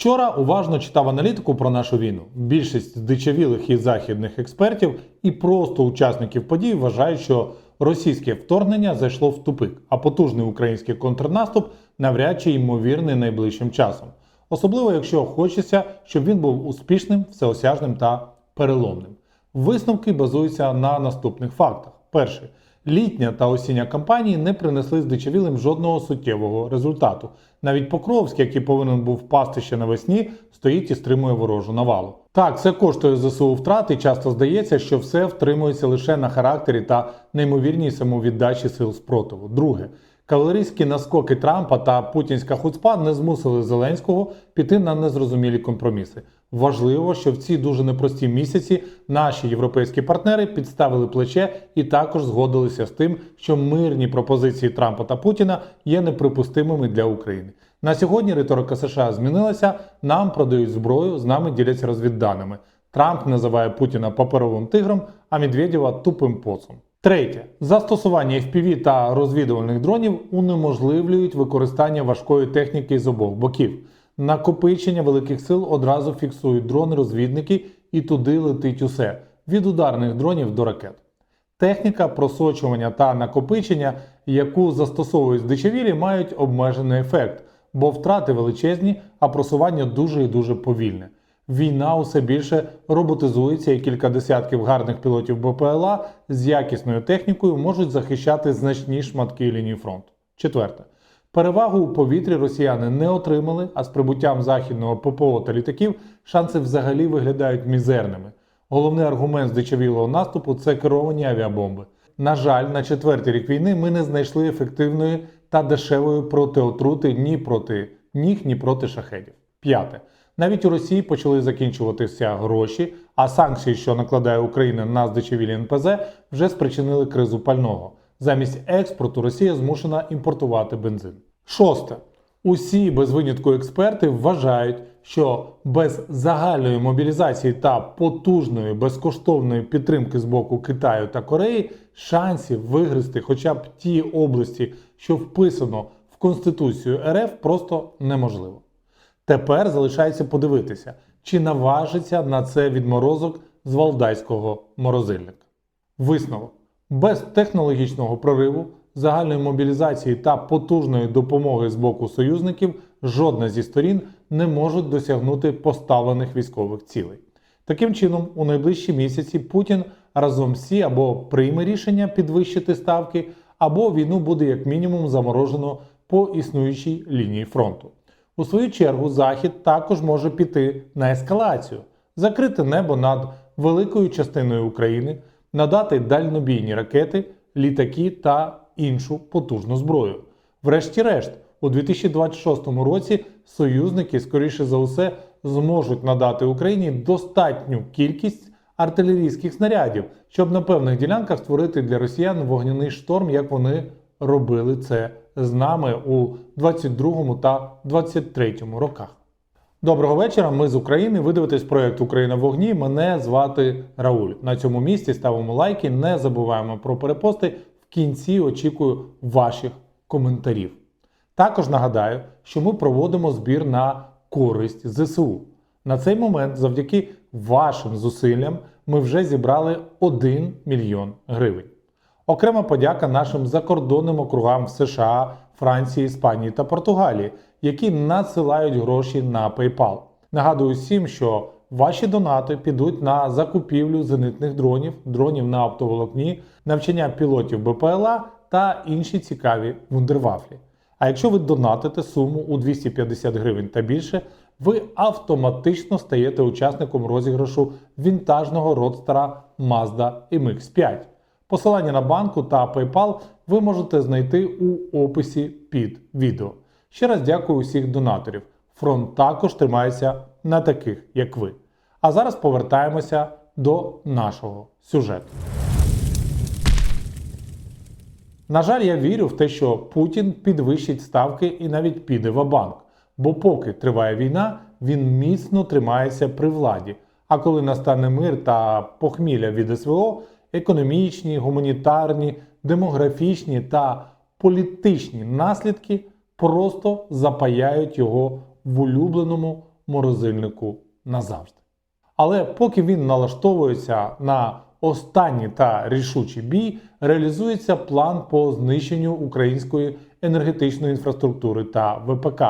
Вчора уважно читав аналітику про нашу війну. Більшість здичавілих і західних експертів і просто учасників подій вважають, що російське вторгнення зайшло в тупик, а потужний український контрнаступ навряд чи ймовірний найближчим часом. Особливо, якщо хочеться, щоб він був успішним, всеосяжним та переломним. Висновки базуються на наступних фактах: перший. Літня та осіння кампанії не принесли здичавілим жодного суттєвого результату. Навіть Покровськ, який повинен був впасти ще навесні, стоїть і стримує ворожу навалу. Так, це коштує ЗСУ втрати, і часто здається, що все втримується лише на характері та неймовірній самовіддачі сил спротиву. Друге, кавалерійські наскоки Трампа та путінська хуцпа не змусили Зеленського піти на незрозумілі компроміси. Важливо, що в ці дуже непрості місяці наші європейські партнери підставили плече і також згодилися з тим, що мирні пропозиції Трампа та Путіна є неприпустимими для України. На сьогодні риторика США змінилася. Нам продають зброю, з нами діляться розвідданими. Трамп називає Путіна паперовим тигром, а Медведєва тупим поцом. Третє застосування FPV та розвідувальних дронів унеможливлюють використання важкої техніки з обох боків. Накопичення великих сил одразу фіксують дрони-розвідники, і туди летить усе від ударних дронів до ракет. Техніка просочування та накопичення, яку застосовують здичавілі, мають обмежений ефект, бо втрати величезні, а просування дуже і дуже повільне. Війна усе більше роботизується, і кілька десятків гарних пілотів БПЛА з якісною технікою можуть захищати значні шматки лінії фронту. Четверте. Перевагу у повітрі росіяни не отримали, а з прибуттям західного ППО та літаків шанси взагалі виглядають мізерними. Головний аргумент здичавілого наступу це керовані авіабомби. На жаль, на четвертий рік війни ми не знайшли ефективної та дешевої протиотрути ні проти ніг, ні проти шахедів. П'яте. Навіть у Росії почали закінчуватися гроші, а санкції, що накладає Україна на здичавілі НПЗ, вже спричинили кризу пального. Замість експорту Росія змушена імпортувати бензин. Шосте. Усі без винятку експерти вважають, що без загальної мобілізації та потужної безкоштовної підтримки з боку Китаю та Кореї шансів вигризти хоча б ті області, що вписано в Конституцію РФ, просто неможливо. Тепер залишається подивитися, чи наважиться на це відморозок з валдайського морозильника. Висновок. Без технологічного прориву, загальної мобілізації та потужної допомоги з боку союзників жодна зі сторін не можуть досягнути поставлених військових цілей. Таким чином, у найближчі місяці Путін разом всі або прийме рішення підвищити ставки, або війну буде як мінімум заморожено по існуючій лінії фронту. У свою чергу Захід також може піти на ескалацію, закрити небо над великою частиною України, надати дальнобійні ракети, літаки та іншу потужну зброю. Врешті-решт, у 2026 році союзники, скоріше за усе, зможуть надати Україні достатню кількість артилерійських снарядів, щоб на певних ділянках створити для росіян вогняний шторм, як вони робили це з нами у 22 та 23 роках. Доброго вечора. Ми з України. Ви дивитесь проект Україна в вогні. Мене звати Рауль. На цьому місці ставимо лайки. Не забуваємо про перепости. В кінці очікую ваших коментарів. Також нагадаю, що ми проводимо збір на користь ЗСУ. На цей момент, завдяки вашим зусиллям, ми вже зібрали 1 мільйон гривень. Окрема подяка нашим закордонним округам в США, Франції, Іспанії та Португалії, які надсилають гроші на PayPal. Нагадую всім, що ваші донати підуть на закупівлю зенитних дронів, дронів на оптоволокні, навчання пілотів БПЛА та інші цікаві вундервафлі. А якщо ви донатите суму у 250 гривень та більше, ви автоматично стаєте учасником розіграшу вінтажного родстера Mazda MX5. Посилання на банку та PayPal ви можете знайти у описі під відео. Ще раз дякую усіх донаторів. Фронт також тримається на таких, як ви. А зараз повертаємося до нашого сюжету. На жаль, я вірю в те, що Путін підвищить ставки і навіть піде в банк. Бо поки триває війна, він міцно тримається при владі. А коли настане мир та похмілля від СВО, економічні, гуманітарні, демографічні та політичні наслідки просто запаяють його в улюбленому морозильнику назавжди. Але поки він налаштовується на останній та рішучий бій, реалізується план по знищенню української енергетичної інфраструктури та ВПК.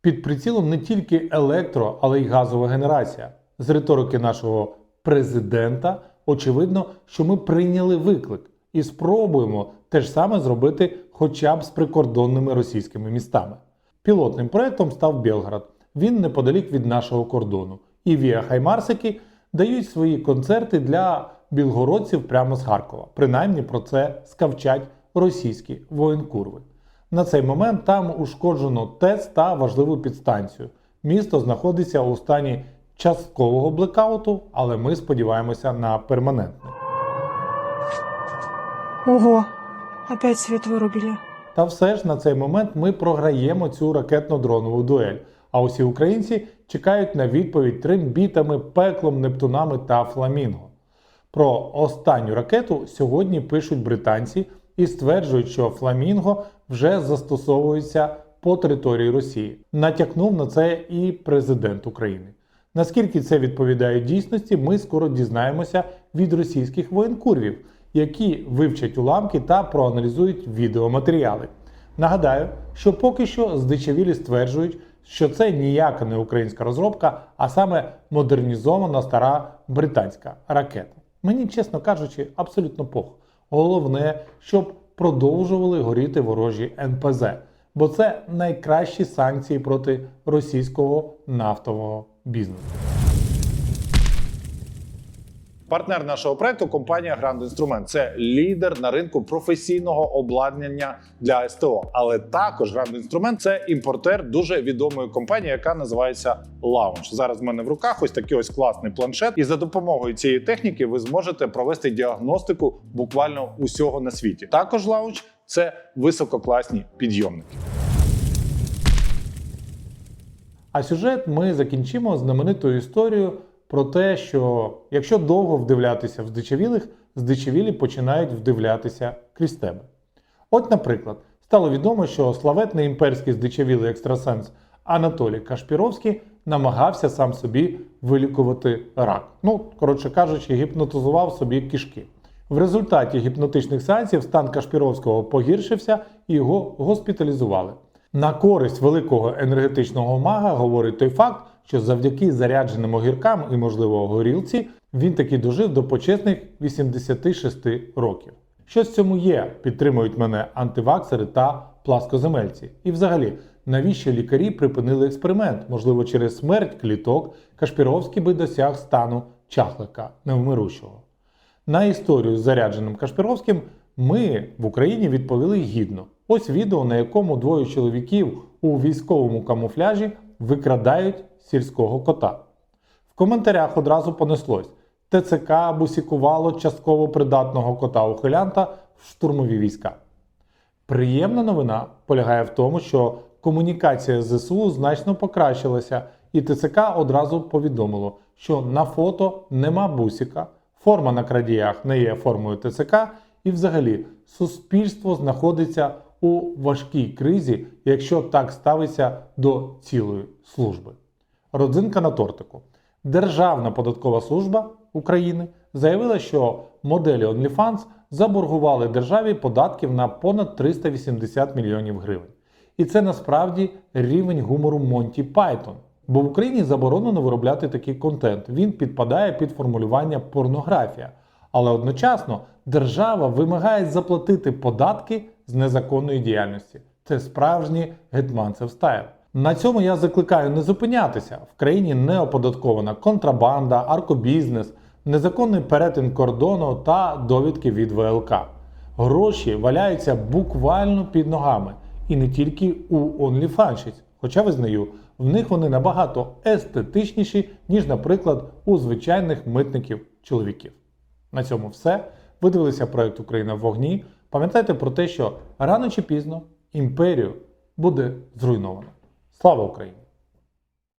Під прицілом не тільки електро, але й газова генерація. З риторики нашого президента очевидно, що ми прийняли виклик і спробуємо те ж саме зробити хоча б з прикордонними російськими містами. Пілотним проектом став Белград. Він неподалік від нашого кордону. І Віа Хаймарсики дають свої концерти для білгородців прямо з Харкова. Принаймні про це скавчать російські воєнкурви. На цей момент там ушкоджено ТЕЦ та важливу підстанцію. Місто знаходиться у стані часткового блекауту, але ми сподіваємося на перманентний. Ого, опять вырубили. Та все ж на цей момент ми програємо цю ракетно-дронову дуель. А усі українці чекають на відповідь трембітами, пеклом, нептунами та фламінго. Про останню ракету сьогодні пишуть британці і стверджують, що фламінго вже застосовується по території Росії. Натякнув на це і президент України. Наскільки це відповідає дійсності, ми скоро дізнаємося від російських воєнкурвів, які вивчать уламки та проаналізують відеоматеріали. Нагадаю, що поки що здичавілі стверджують, що це ніяка не українська розробка, а саме модернізована стара британська ракета. Мені, чесно кажучи, абсолютно пох. Головне, щоб продовжували горіти ворожі НПЗ, бо це найкращі санкції проти російського нафтового бізнесу. Партнер нашого проекту компанія Grand Instrument. Це лідер на ринку професійного обладнання для СТО. Але також Grand Instrument – це імпортер дуже відомої компанії, яка називається Lounge. Зараз в мене в руках ось такий ось класний планшет. І за допомогою цієї техніки ви зможете провести діагностику буквально усього на світі. Також Lounge – це висококласні підйомники. А сюжет ми закінчимо знаменитою історією про те, що якщо довго вдивлятися в здичавілих, здичавілі починають вдивлятися крізь тебе. От, наприклад, стало відомо, що славетний імперський здичавілий екстрасенс Анатолій Кашпіровський намагався сам собі вилікувати рак. Ну, коротше кажучи, гіпнотизував собі кишки. В результаті гіпнотичних сеансів стан Кашпіровського погіршився і його госпіталізували. На користь великого енергетичного мага говорить той факт, що завдяки зарядженим огіркам і, можливо, горілці він таки дожив до почесних 86 років. Щось в цьому є, підтримують мене антиваксери та пласкоземельці. І взагалі, навіщо лікарі припинили експеримент? Можливо, через смерть кліток Кашпіровський би досяг стану чахлика невмирущого. На історію з зарядженим Кашпіровським ми в Україні відповіли гідно. Ось відео, на якому двоє чоловіків у військовому камуфляжі викрадають сільського кота. В коментарях одразу понеслось: ТЦК бусікувало частково придатного кота ухилянта в штурмові війська. Приємна новина полягає в тому, що комунікація з ЗСУ значно покращилася, і ТЦК одразу повідомило, що на фото нема бусіка, форма на крадіях не є формою ТЦК, і взагалі суспільство знаходиться у важкій кризі, якщо так ставиться до цілої служби. Родзинка на тортику. Державна податкова служба України заявила, що моделі OnlyFans заборгували державі податків на понад 380 мільйонів гривень. І це насправді рівень гумору Монті Пайтон. Бо в Україні заборонено виробляти такий контент. Він підпадає під формулювання порнографія. Але одночасно держава вимагає заплатити податки з незаконної діяльності. Це справжній гетманцев стайл. На цьому я закликаю не зупинятися. В країні не оподаткована контрабанда, аркобізнес, незаконний перетин кордону та довідки від ВЛК. Гроші валяються буквально під ногами. І не тільки у OnlyFans, хоча визнаю, в них вони набагато естетичніші, ніж, наприклад, у звичайних митників чоловіків. На цьому все. Ви дивилися проект Україна в вогні. Пам'ятайте про те, що рано чи пізно імперію буде зруйновано. Слава Україні!